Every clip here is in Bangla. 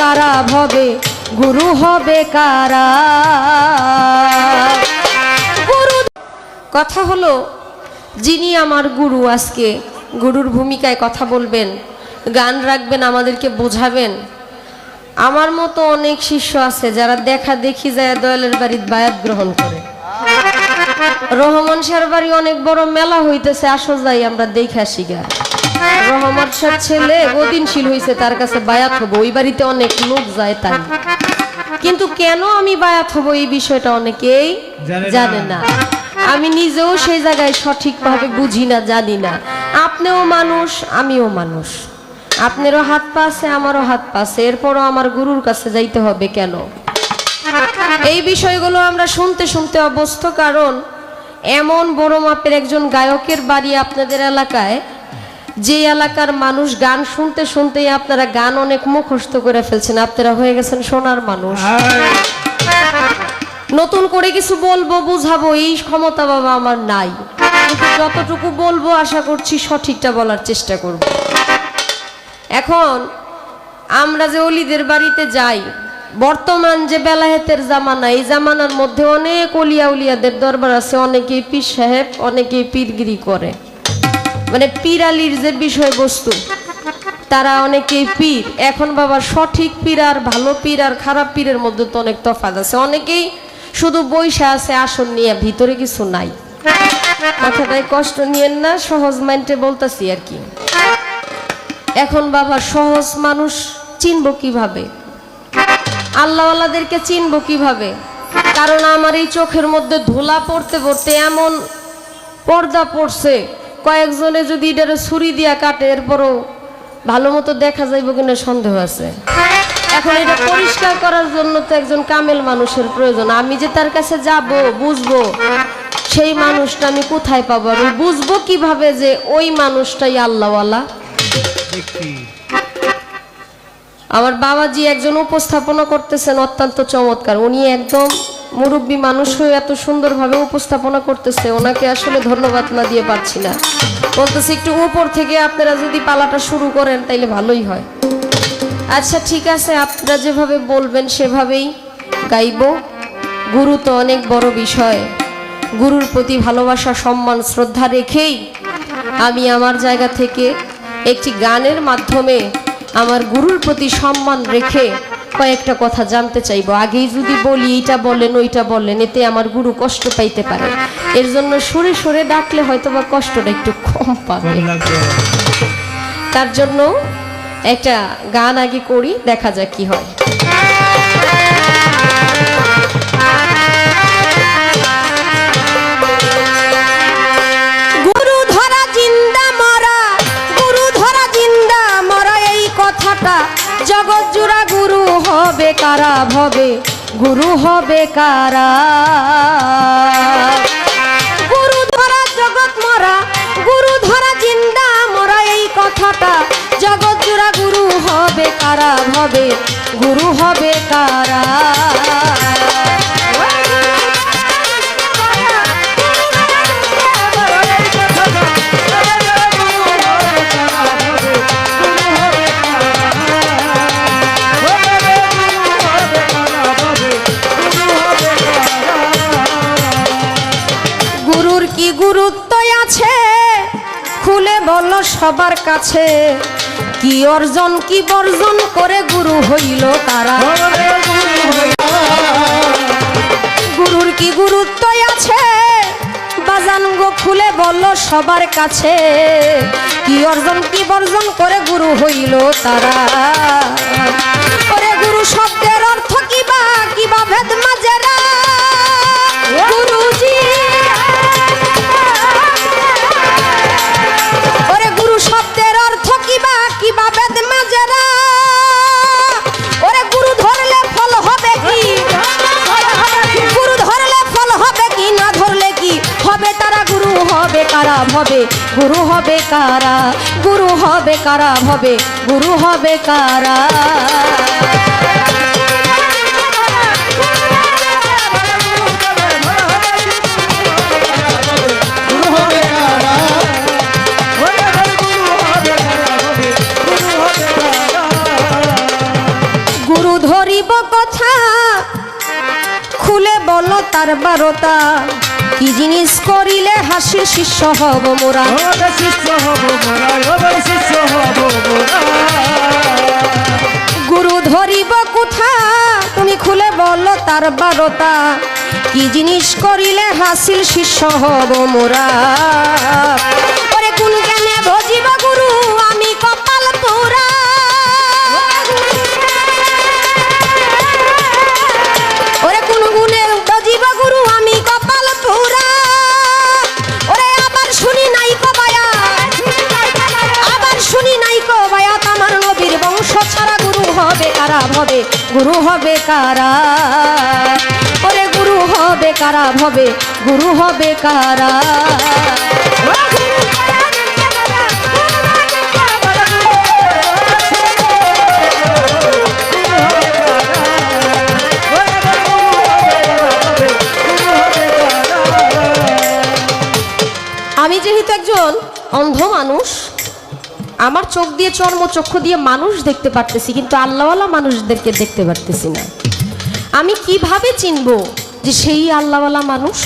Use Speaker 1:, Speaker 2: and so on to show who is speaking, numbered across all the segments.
Speaker 1: কারা ভবে, গুরু হবে কারা? গুরু কথা হলো, যিনি আমার গুরু আজকে, গুরুর ভূমিকায় কথা বলবেন, গান রাখবেন, আমাদেরকে বোঝাবেন। আমার মতো অনেক শিষ্য আছে যারা দেখা দেখি যায় দয়ালের বাড়ির বায়াত গ্রহণ করে। রহমান শাহর বাড়ি অনেক বড় মেলা হইতেছে, আসো যাই, আমরা দেখে আসি রহমান শাহ ছেলে গদিনশীল হইছে তার কাছে বায়াত হব। ওই বাড়িতে অনেক লোক যায় তাই। কিন্তু কেন আমি বায়াত হব এই বিষয়টা অনেকেই
Speaker 2: জানে না।
Speaker 1: আমি নিজেও সেই জায়গায় সঠিকভাবে বুঝি না জানি না। আপনিও মানুষ আমিও মানুষ। আপনারও হাত পা আছে আমারও হাত পা আছে। এরপরও আমার গুরুর কাছে যাইতে হবে কেন? এই বিষয়গুলো আমরা শুনতে শুনতে অবস্থ কারণ এমন বড় মাপের একজন গায়কের বাড়ি আপনাদের এলাকায় যে এলাকার মানুষ গান শুনতে শুনতেই আপনারা গান অনেক মুখস্থ করে ফেলছেন। আপনারা হয়ে গেছেন সোনার মানুষ। নতুন করে কিছু বলব বুঝাবো এই ক্ষমতা বাবা আমার নাই। কিন্তু যতটুকু বলব আশা করছি সঠিকটা বলার চেষ্টা করব। এখন আমরা যে অলিদের বাড়িতে যাই বর্তমান যে বেলায়েতের জামানা এই জামানার মধ্যে অনেক অলিয়া উলিয়াদের দরবার আছে। অনেকেই পীর সাহেব অনেকেই পীরগিরি করে। মানে পীর আলির যে বিষয়বস্তু, তারা অনেকেই পীর। এখন বাবা, সঠিক পীর আর ভালো পীর আর খারাপ পীরের মধ্যে তো অনেক তফাৎ আছে। অনেকেই শুধু বৈশা আছে আসন নিয়ে ভিতরে কিছু নাই। কথাটাই কষ্ট নিয়েন না, সহজ মাইন্ডে বলতেছি আর কি। এখন বাবা, সহজ মানুষ চিনব কীভাবে? আল্লাহওয়ালাদেরকে চিনব কীভাবে? কারণ আমার এই চোখের মধ্যে ধুলা পড়তে পড়তে এমন পর্দা পড়ছে কয়েকজনে যদি এটারে ছুরি দিয়া কাটে, এরপরও ভালো মতো দেখা যাইব কিনা সন্দেহ আছে। এখন এটা পরিষ্কার করার জন্য তো একজন কামেল মানুষের প্রয়োজন। আমি যে তার কাছে যাব, বুঝব সেই মানুষটা আমি কোথায় পাবো আমি বুঝব কীভাবে যে ওই মানুষটাই আল্লাহওয়ালা। আমার বাবাজি একজন উপস্থাপনা করতেছেন, অত্যন্ত চমৎকার। উনি একদম মুরব্বী মানুষ হয়ে এত সুন্দরভাবে উপস্থাপনা করতেছে, ওনাকে আসলে ধন্যবাদ না দিয়ে পারছি না। বলতেছি, একটু উপর থেকে আপনারা যদি পালাটা শুরু করেন, তাইলে ভালোই হয়। আচ্ছা ঠিক আছে, আপনারা যেভাবে বলবেন সেভাবেই গাইব। গুরু তো অনেক বড় বিষয়। গুরুর প্রতি ভালোবাসা, সম্মান, শ্রদ্ধা রেখেই আমি আমার জায়গা থেকে একটি গানের মাধ্যমে আমার গুরুর প্রতি সম্মান রেখে কয়েকটা কথা জানতে চাইব। আগেই যদি বলি এটা বলেন ওইটা বলেন এতে আমার গুরু কষ্ট পাইতে পারে। এর জন্য সরে সরে ডাকলে হয়তো বা কষ্টটা একটু কম পাবে। তার জন্য একটা গান আগে করি দেখা যাক কি হয়। কারা ভবে, গুরু হবে কারা? গুরু ধরা জগৎ মরা, গুরু ধরা জিন্দা মরা, এই কথাটা জগৎ জোড়া গুরু হবে কারা ভবে, গুরু হবে কারা? খুলে বলো সবার কাছে, কি অর্জন, কি বর্জন করে গুরু হইল তারা? গুরুর কি গুরুত্ব আছে? বাজান গো খুলে বলল সবার কাছে, কি অর্জন, কি বর্জন করে গুরু হইল তারা? কারা ভবে গুরু হবে কারা? গুরু হবে কারা ভবে গুরু হবে কারা? তার বারতা। কি জিনিস করিলে হাসি শিষ্য হব মোরা?
Speaker 2: শিষ্য হব মোরা শিষ্য হব মোরা।
Speaker 1: গুরু ধরিব কোথা? তুমি খুলে বলো তার বারতা। কি জিনিস করিলে হাসিল শিষ্য হব মোরা? গুরু হবে কারা? ওরে গুরু হবে কারা? হবে গুরু হবে কারা? আমি যেহেতু একজন অন্ধ মানুষ আমার চোখ দিয়ে চর্ম চক্ষু দিয়ে মানুষ দেখতে পারতেছি কিন্তু আল্লাহওয়ালা মানুষদেরকে দেখতে পারতেছি না। আমি কীভাবে চিনবো যে সেই আল্লাহওয়ালা মানুষ?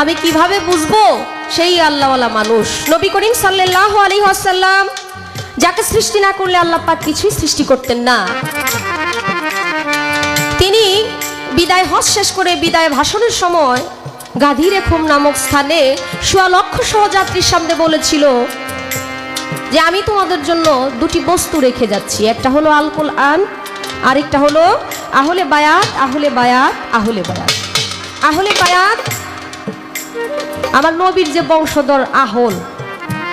Speaker 1: আমি কীভাবে বুঝব সেই আল্লাহওয়ালা মানুষ? নবী করিম সাল্লাহ আলী আসাল্লাম যাকে সৃষ্টি না করলে আল্লাহ পাক কিছুই সৃষ্টি করতেন না। তিনি বিদায় হজ শেষ করে বিদায় ভাষণের সময় গাধী রেখম নামক স্থানে সোয়া লক্ষ সহযাত্রীর সামনে বলেছিল যে আমি তোমাদের জন্য দুটি বস্তু রেখে যাচ্ছি। একটা হলো আলকুল আন আরেকটা হলো আহলে বায়াত আহলে বায়াত আহলে বায়াত। আহলে বায়াত, আমার নবীর যে বংশধর আহল,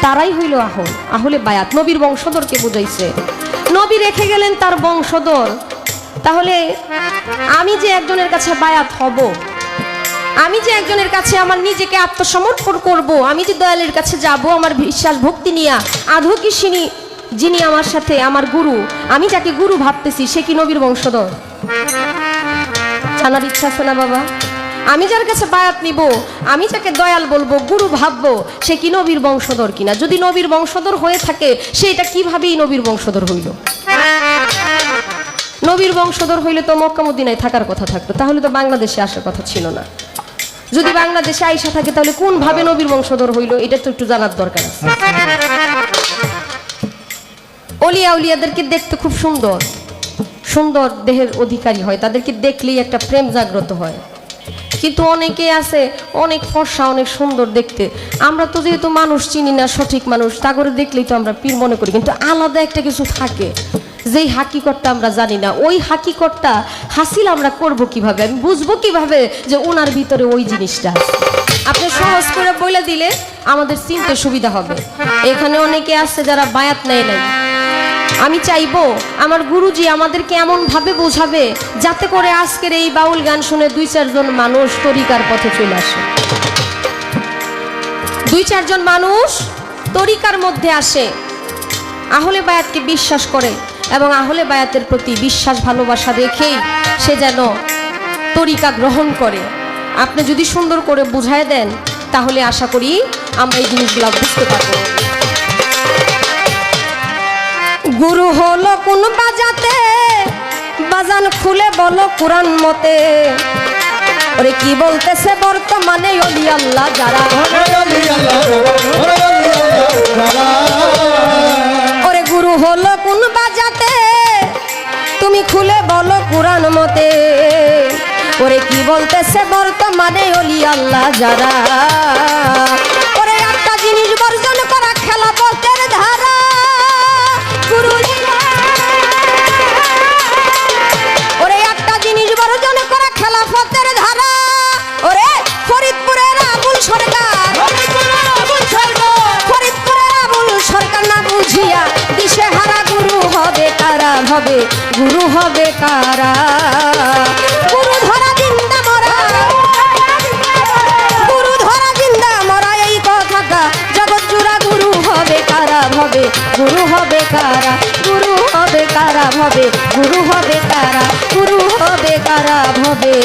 Speaker 1: তারাই হইল আহল, আহলে বায়াত। নবীর বংশধরকে বুঝাইছে। নবী রেখে গেলেন তার বংশধর। তাহলে আমি যে একজনের কাছে বায়াত হব আমি যে একজনের কাছে আমার নিজেকে আত্মসমর্পণ করব, আমি যে দয়ালের কাছে যাব, আমার বিশ্বাস ভক্তি নিয়া, আধো কি সিনি যিনি আমার সাথে, আমার গুরু, আমি যাকে গুরু ভাবতেছি, সে কি নবীর বংশধর? জানার ইচ্ছা আছে না বাবা? আমি যার কাছে বায়াত নিব, আমি যাকে দয়াল বলব, গুরু ভাববো, সে কি নবীর বংশধর কিনা? যদি নবীর বংশধর হয়ে থাকে, সে এটা কিভাবেই নবীর বংশধর হইল? নবীর বংশধর হইলে তো মক্কা মদিনায় থাকার কথা থাকতো, তাহলে তো বাংলাদেশে আসার কথা ছিল না। যদি বাংলাদেশে আইসা থাকে, তাহলে কোন ভাবে নবীর বংশধর হইল? এটা তো একটু জানার দরকার আছে। অলিয়া উলিয়াদেরকে দেখতে খুব সুন্দর। সুন্দর দেহের অধিকারী হয়। তাদেরকে দেখলেই একটা প্রেম জাগ্রত হয়। কিন্তু অনেকে আছে, অনেক ফর্সা, অনেক সুন্দর দেখতে। আমরা তো যেহেতু মানুষ, চিনি না, সঠিক মানুষ, তা করে দেখলেই তো আমরা পীর মনে করি। কিন্তু আলাদা একটা কিছু থাকে। যেই হাকিকতটা আমরা জানি না, ওই হাকিকতটা হাসিল আমরা করব কীভাবে? আমি বুঝব কীভাবে যে ওনার ভিতরে ওই জিনিসটা আপনি সহজ করে বলে দিলে আমাদের চিনতে সুবিধা হবে। এখানে অনেকে আছে যারা বায়াত নেয় নাই। আমি চাইব আমার গুরুজি আমাদেরকে এমন ভাবে বোঝাবে যাতে করে আজকের এই বাউল গান শুনে দুই চারজন মানুষ তরিকার পথে চলে আসে। দুই চারজন মানুষ তরিকার মধ্যে আসে। আহলে বায়াতকে বিশ্বাস করে। এবং আহলে বায়াতের প্রতি বিশ্বাস, ভালোবাসা রেখেই সে যেন তরিকা গ্রহণ করে। আপনি যদি সুন্দর করে বুঝায় দেন, তাহলে আশা করি আমরা এই জিনিসগুলো বুঝতে পারব। গুরু হলো কোন বাজাতে, বাজান খুলে বলো কোরআন মতে। ওরে কি বলতেছে বর্তমানে অলি আল্লাহ যারা? বলতেছে, বর্তমানে অলি আল্লাহ যারা। ওরে একটা জিনিস বর্জন করা, খেলা পথের ধারা। ওরে একটা জিনিস বর্জন করা, খেলা পথের ধারা। ওরে ফরিদপুরের আবুল সরকার। ফরিদপুরের আবুল সরকার না বুঝিয়া দিশে হারা গুরু হবে, কারা হবে, গুরু হবে কারা? গুরু গুরু হবে কারা? গুরু হবে কারা হবে গুরু হবে কারা? গুরু হবে কারা হবে